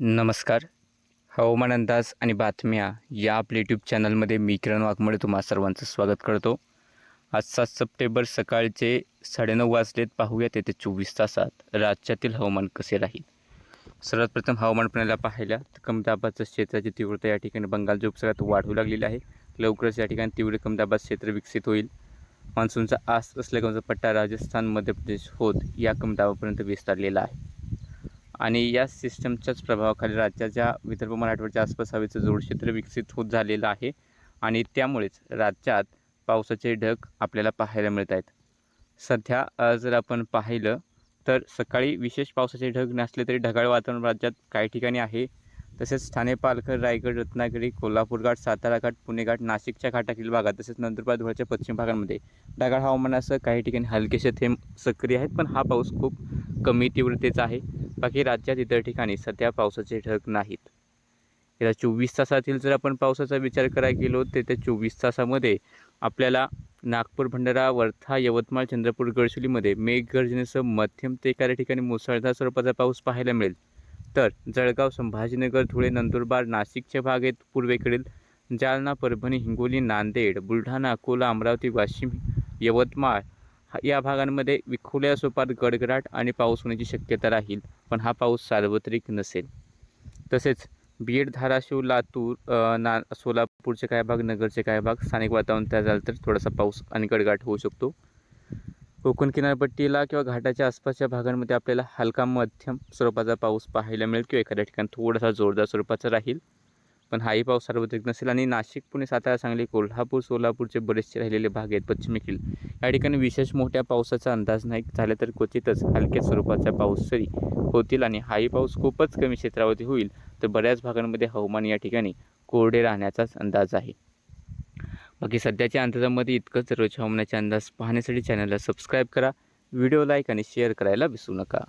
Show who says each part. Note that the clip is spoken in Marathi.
Speaker 1: नमस्कार. हवामान अंदाज आणि बातम्या या आपल्या यूट्यूब चॅनलमध्ये मी किरण वाघमोडे तुम्हा सर्वांचं स्वागत करतो. आज सात सप्टेंबर सकाळचे साडेनऊ वाजलेत. पाहूयात येते चोवीस तासात राज्यातील हवामान कसे राहील. सर्वात प्रथम हवामान प्रणालीला पाहिल्या. तर कमी दाबाचं क्षेत्राची तीव्रता या ठिकाणी बंगाल उपसागरात वाढू लागलेली आहे. लवकरच या ठिकाणी तीव्र कमी दाबाचं क्षेत्र विकसित होईल. मान्सूनचा आस असलेला पट्टा राजस्थान मध्य प्रदेश होत या कमी दाबापर्यंत विस्तारलेला आहे. आणि या सिस्टमच्याच प्रभावाखाली राज्याच्या विदर्भ मराठवाड्याच्या आसपास हवेचं जोड क्षेत्र विकसित होत झालेलं आहे. आणि त्यामुळेच राज्यात पावसाचे ढग आपल्याला पाहायला मिळत आहेत. सध्या जर आपण पाहिलं तर सकाळी विशेष पावसाचे ढग नसले तरी ढगाळ वातावरण राज्यात काही ठिकाणी आहे. तसेच ठाणे पालघर रायगड रत्नागिरी कोल्हापूर घाट सातारा घाट पुणे घाट नाशिकच्या घाटातील भागात तसेच नंदुरबार धुळ्याच्या पश्चिम भागांमध्ये ढगाळ हवामानासह काही ठिकाणी हलकेसे थेंब सक्रिय आहेत. पण हा पाऊस खूप कमी तीव्रतेचा आहे. बाकी राज्यात इतर ठिकाणी सध्या पावसाचे ढग नाहीत. या चोवीस तासातील जर आपण पावसाचा विचार करायला गेलो तर त्या चोवीस तासामध्ये आपल्याला नागपूर भंडारा वर्धा यवतमाळ चंद्रपूर गडचिरोलीमध्ये मेघगर्जनेसह मध्यम ते काही ठिकाणी मुसळधार स्वरूपाचा पाऊस पाहायला मिळेल. तर जळगाव संभाजीनगर धुळे नंदुरबार नाशिकच्या भागेत पूर्वेकडील जालना परभणी हिंगोली नांदेड बुलढाणा अकोला अमरावती वाशिम यवतमाळ या भागांमध्ये विखुल्या स्वरूपात गडगडाट आणि पाऊस होण्याची शक्यता राहील. पण हा पाऊस सार्वत्रिक नसेल. तसेच बीड धाराशिव लातूर ना सोलापूरचे काही भाग नगरचे काही भाग स्थानिक वातावरण तयार झालं तर थोडासा पाऊस आणि गडगाट होऊ शकतो. कोकण किनारपट्टीला किंवा घाटाच्या आसपासच्या भागांमध्ये आपल्याला हलका मध्यम स्वरूपाचा पाऊस पाहायला मिळेल किंवा एखाद्या ठिकाणी थोडासा जोरदार स्वरूपाचा राहील. पण हाही पाऊस सार्वत्रिक नसेल आणि नाशिक पुणे सातारा सांगली कोल्हापूर सोलापूरचे बरेचसे राहिलेले भाग आहेत पश्चिमेकडील या ठिकाणी विशेष मोठ्या पावसाचा अंदाज नाही. झाला तर क्वचितच हलक्या स्वरूपाचा पाऊस सरी होतील आणि हाही पाऊस खूपच कमी क्षेत्रावरती होईल. तर बऱ्याच भागांमध्ये हवामान या ठिकाणी कोरडे राहण्याचाच अंदाज आहे. बाकी सध्याच्या अंदाजामध्ये इतकंच. रोज हवामानाचे अंदाज पाहण्यासाठी चॅनलला सबस्क्राईब करा. व्हिडिओ लाईक आणि शेअर करायला विसरू नका.